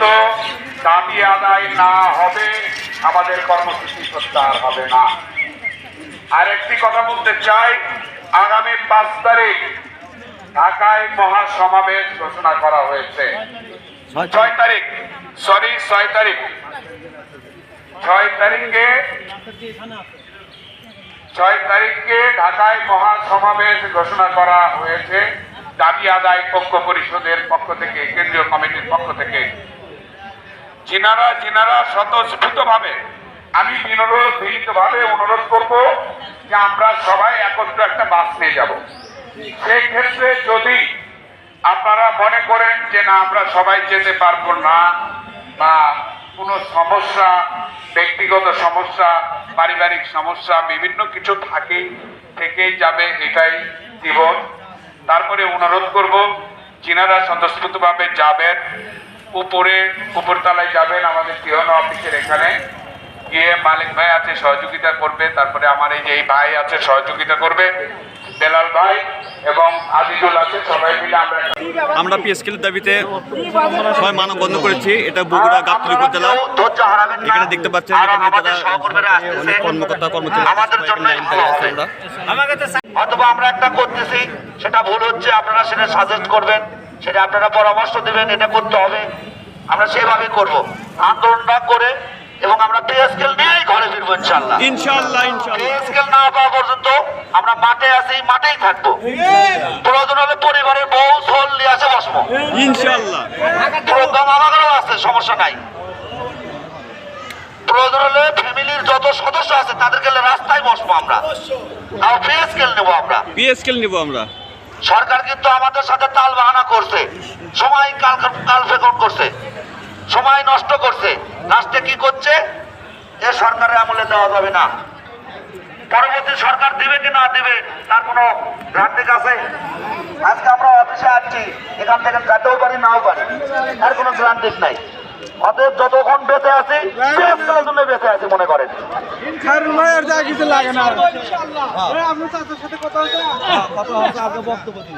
পর্যন্ত দাবি আদায় না হবে আমাদের কর্মসূচি প্রত্যাহার হবে না। আর একটি কথা বলতে চাই আগামী পাঁচ তারিখ ঢাকায় মহাসমাবেশ ঘোষণা করা হয়েছে। ছয় তারিখ সরি ছয় তারিখ। ছয় তারিখে ছয় তারিখে ঢাকায় মহাসমাবেশ ঘোষণা করা হয়েছে। দাবি আদায় পক্ষ পরিষদের পক্ষ থেকে কেন্দ্রীয় কমিটির পক্ষ থেকে। যিনারা যিনারা স্বতঃস্ফূর্ত ভাবে আমি বিনোদ ভাবে অনুরোধ করব যে আমরা সবাই একত্র একটা বাস নিয়ে যাব। সেই ক্ষেত্রে যদি আপনারা মনে করেন যে না, আমরা সবাই যেতে পারব না, বা কোনো সমস্যা, ব্যক্তিগত সমস্যা, পারিবারিক সমস্যা, বিভিন্ন কিছু থাকেই থেকেই যাবে, এটাই জীবন। তারপরে অনুরোধ করব যিনারা স্বতঃস্ফূর্তভাবে যাবেন। উপরে উপর উপরতলায় যাবেন আমাদের টিওন অফিসের এখানে। গিয়ে মালিক ভাই আছে সহযোগিতা করবে। তারপরে আমার এই যে এই ভাই আছে সহযোগিতা করবে। বেলাল ভাই এবং আজিজুল আছে সবাই মিলে আমরা আমরা পিএসকেলের দাবিতে সবাই মানববন্ধন করেছি। এটা বগুড়া গাবতলী উপজেলা। এখানে দেখতে পাচ্ছেন এখানে। অনেক কর্মকর্তা কর্মচারী আমরা। অথবা আমরা একটা করতেছি সেটা ভুল হচ্ছে আপনারা সেটা সাজেস্ট করবেন। সেটা আপনারা পরামর্শ দেবেন এটা করতে হবে। আমরা সেভাবে করব। আন্দোলনটা করে এবং আমরা পে স্কেল নিয়েই ঘরে ফিরবো ইনশাল্লাহ ইনশাআল্লাহ পে স্কেল না পাওয়া পর্যন্ত আমরা মাঠে আছি মাঠেই থাকব। প্রয়োজন হলে পরিবারের বউ ঝোল নিয়ে আসে বসবো। ইনশাআল্লাহ। প্রোগ্রাম আমাদেরও আছে সমস্যা নাই। প্রয়োজন হলে ফ্যামিলির যত সদস্য আছে তাদেরকে রাস্তায় বসবো আমরা। তাও পে স্কেল নেব আমরা। পিএসকেল নিব আমরা। সরকার কিন্তু আমাদের সাথে তাল বাহানা করছে। সময় কাল কাল ফেকন করছে। সময় নষ্ট করছে। লাস্টে কি করছে? এ সরকারের আমলে দেওয়া যাবে না। পরবর্তী সরকার দিবে কি না দিবে, তার কোনো গ্রান্টিক আছে? আজকে আমরা অফিসে আসছি, এখান থেকে যেতেও পারি, নাও পারি। তার কোনো গ্রান্টিক নাই। অতএব যতক্ষণ বেঁচে আছি জন্য বেঁচে আছি মনে করেন। খারুল ভাই আর যা কিছু লাগে না ভাই, আপনার চাচার সাথে কথা হচ্ছে কথা হচ্ছে আপনার বক্তব্য দিন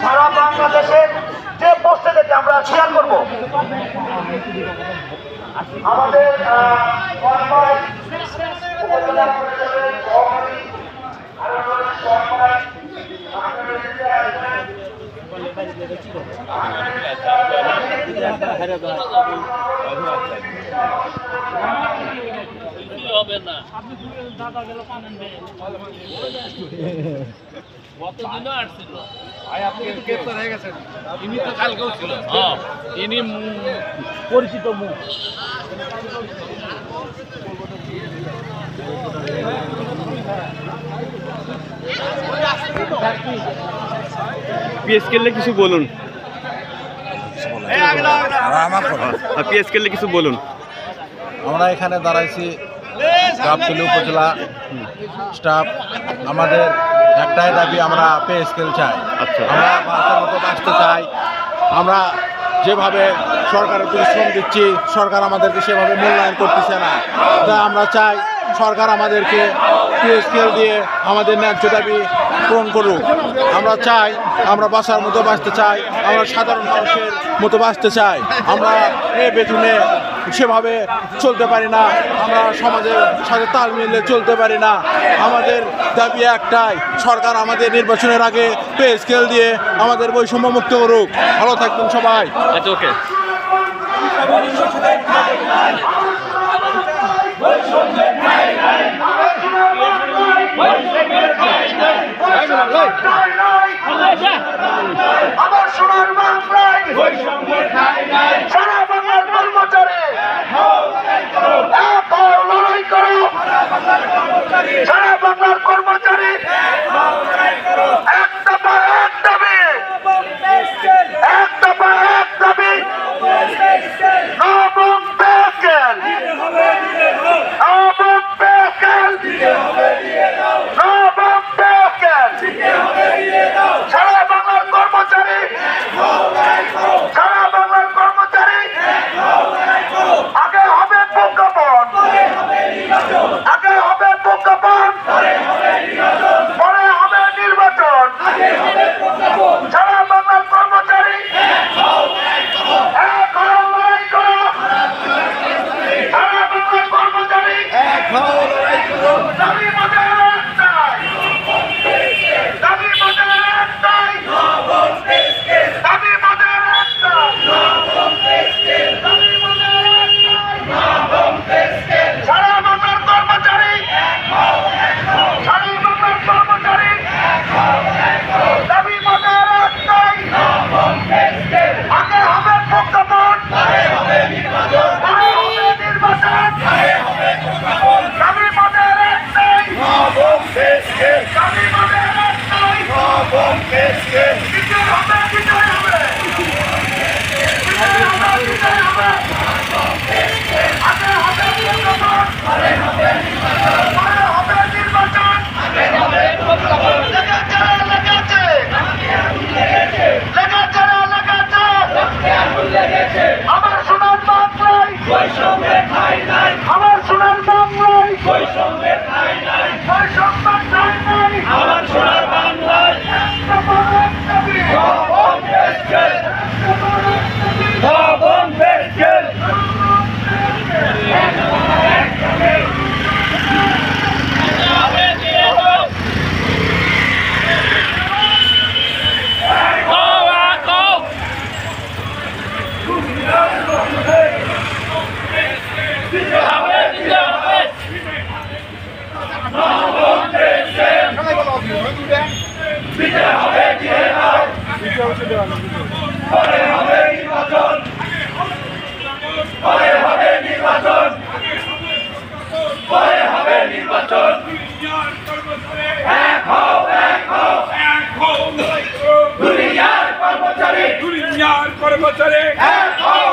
সারা বাংলাদেশের যে পোস্টে আমরা শেয়ার করব আমাদের কতদিনও আসছিল? ইনি তো কালকেও ছিল। হ্যাঁ পরিচিত মুখ পিএসকেলে কিছু বলুন। পিএসকেলে কিছু বলুন। আমরা এখানে দাঁড়াইছি গাবতলী উপজেলা স্টাফ আমাদের একটাই দাবি আমরা পে স্কেল চাই। আচ্ছা। আমরা বাঁচার মতো বাঁচতে চাই। আমরা যেভাবে সরকারের পরিশ্রম দিচ্ছি সরকার আমাদেরকে সেভাবে মূল্যায়ন করতেছে না। তাই আমরা চাই সরকার আমাদেরকে পে স্কেল দিয়ে আমাদের ন্যায্য দাবি পূরণ করুক। আমরা চাই আমরা বাঁচার মতো বাঁচতে চাই আমরা সাধারণ মানুষের মতো বাঁচতে চাই। আমরা এ বেতনে সেভাবে চলতে পারি না। আমরা সমাজের সাথে তাল মিলিয়ে চলতে পারি না। আমাদের দাবি একটাই সরকার আমাদের নির্বাচনের আগে পে স্কেল দিয়ে আমাদের বৈষম্য মুক্ত করুক। ভালো থাকবেন সবাই। আচ্ছা ওকে আমার সোনার বাংলায় সারা বাংলার কর্মচারী এক হও, লড়াই করো সারা বাংলার কর্মচারী লেগেছে কর্মচারী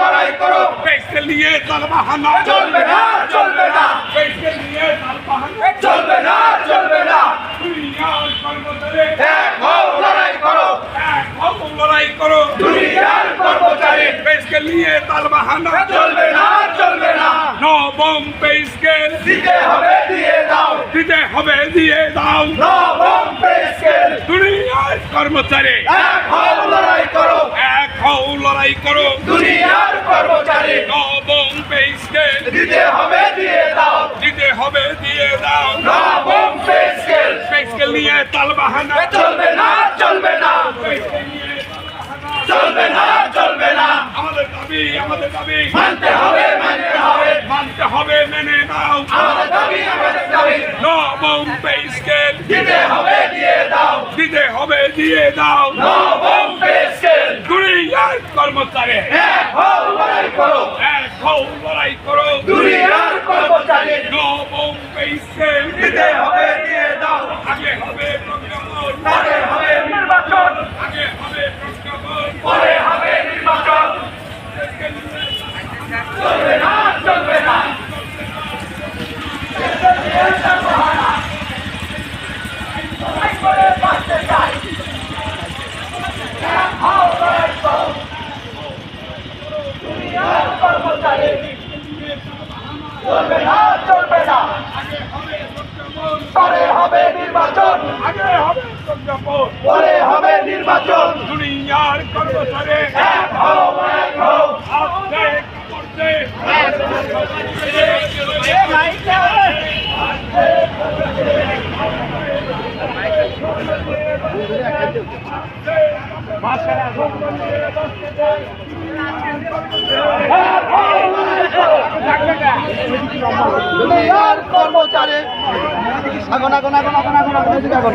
লড়াই করো পেশকে নিয়ে তার বাহানা চলবে না চলবে না। পেশকে নিয়ে তার বাহানা চলবে না চলবে না। দুনিয়ার কর্মচারী এক হও লড়াই করো এক হও লড়াই করো দুনিয়ার কর্মচারী পেশকে নিয়ে তার চলবে না চলবে না। নবম পে দিতে হবে দিয়ে দাও। দিতে হবে দিয়ে দাও। নবম পে দুনিয়ার কর্মচারী এক হও লড়াই করো। দুনিয়ার কর্মচারী। নবম পে দিতে হবে দিয়ে দাও। দিতে হবে দিয়ে দাও। নবম পে স্কেল নিয়ে তাল বাহানা। চলবে না চলবে না। চলবে না চলবে না। আমাদের দাবি আমাদের দাবি। মানতে হবে মানতে হবে। মানতে হবে মেনে নাও। আমাদের দাবি আমাদের দাবি। নবম পে দিতে হবে দিয়ে দাও। দিতে হবে দিয়ে দাও। নবম পে স্কেল দুনিয়ার কর্মচারী। এক হও লড়াই করো। এক হও লড়াই করো দুনিয়ার কর্মচারী। পে স্কেল দিতে হবে দিয়ে দাও। আগে হবে প্রজ্ঞাপন পরে হবে নির্বাচন আগে হবে প্রজ্ঞাপন পরে হবে নির্বাচন চলবে না চলবে না চলবে না চলবে না পরে হবে নির্বাচন আগে হবে প্রজ্ঞাপন পরে হবে নির্বাচন। দুনিয়ার কর্মচারী। এক হও এক হও। আপনি করতে কর্মচারী আগুন আগুন আগুন আগুন আগুন আগুন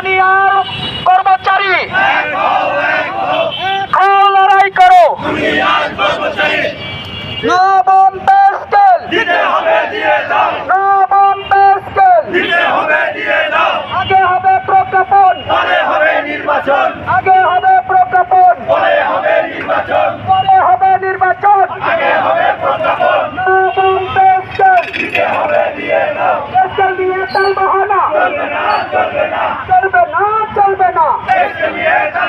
দুনিয়ার কর্মচারী। লড়াই করো। নবম পে স্কেল। নবম পে স্কেল। আগে হবে প্রজ্ঞাপন। নির্বাচন আগে হবে প্রজ্ঞাপন। পরে হবে নির্বাচন। হবে নির্বাচন আগে হবে প্রজ্ঞাপন নবম পে স্কেল। দিতে হবে দিয়ে দাও স্কেল দিয়ে তাল বাহানা। চলবে না চলবে না চলবে না চলবে না দেশকে নিয়ে তার বাহানা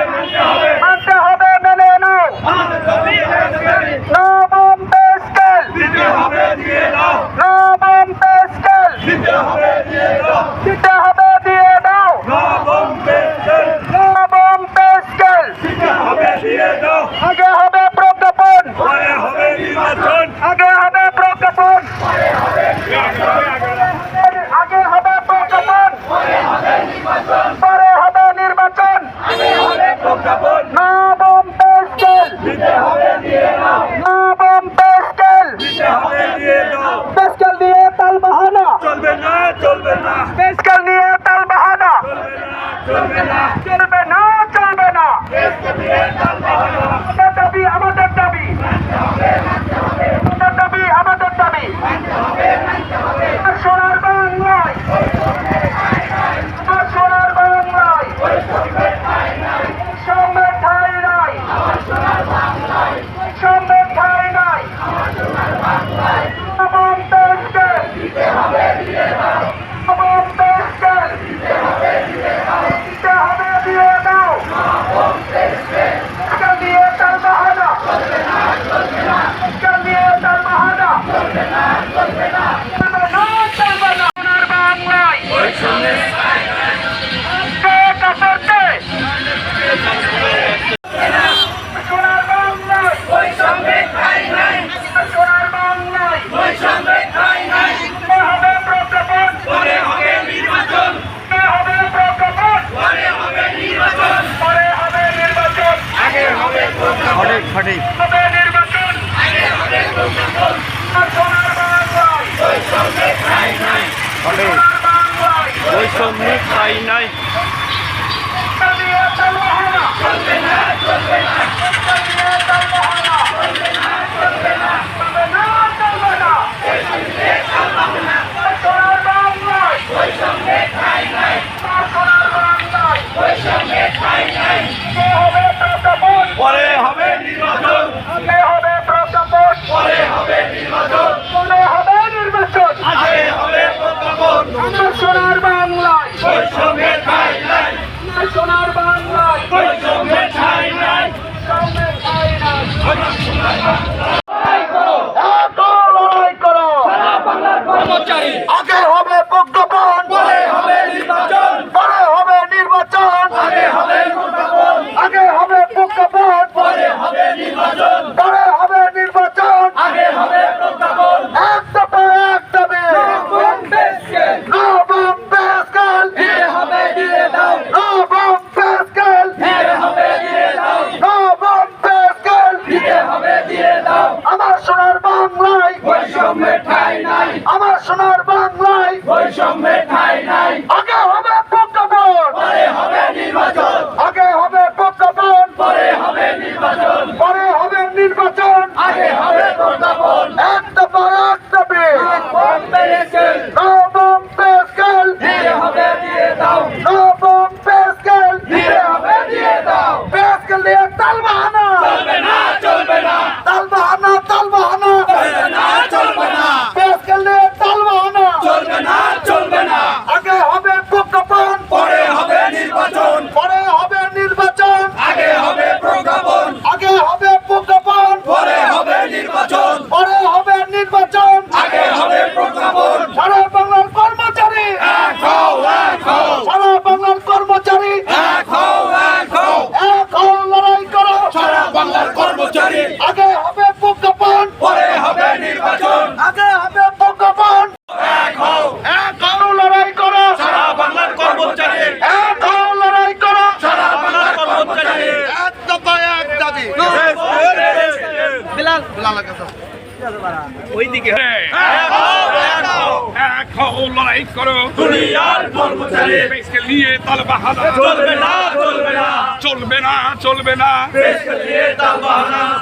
যোগ্য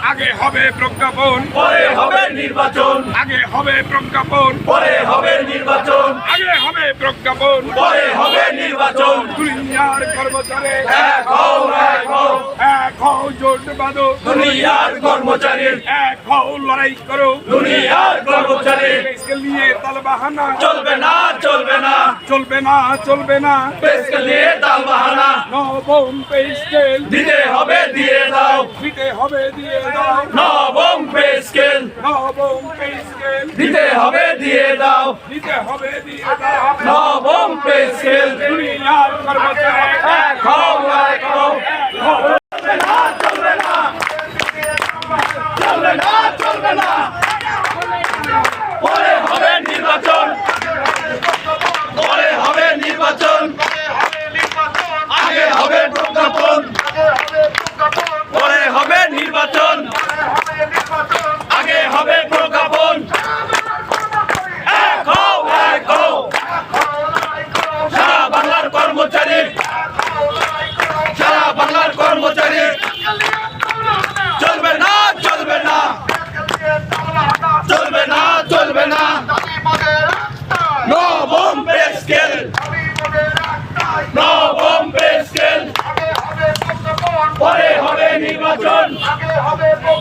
আগে হবে প্রজ্ঞাপন। পরে হবে নির্বাচন। আগে হবে প্রজ্ঞাপন। পরে হবে নির্বাচন। আগে হবে প্রজ্ঞাপন। পরে হবে নির্বাচন। দুনিয়ার কর্মচারী। এক হও জোট দুনিয়ার কর্মচারী। চলে লড়াই করো। দুনিয়ার গর্ব চলে इसके लिए চলবে না চলবে না। চলবে না চলবে না। इसके लिए দল बहाना নো বোম পেস্কেল দিতে হবে দিয়ে দাও। দিতে হবে দিয়ে দাও। নো বোম পেস্কেল নো বোম পেস্কেল হবে দিয়ে দাও। দিতে হবে দিয়ে দাও। নো পেস্কেল দুনিয়ার গর্ব চলে এক হও।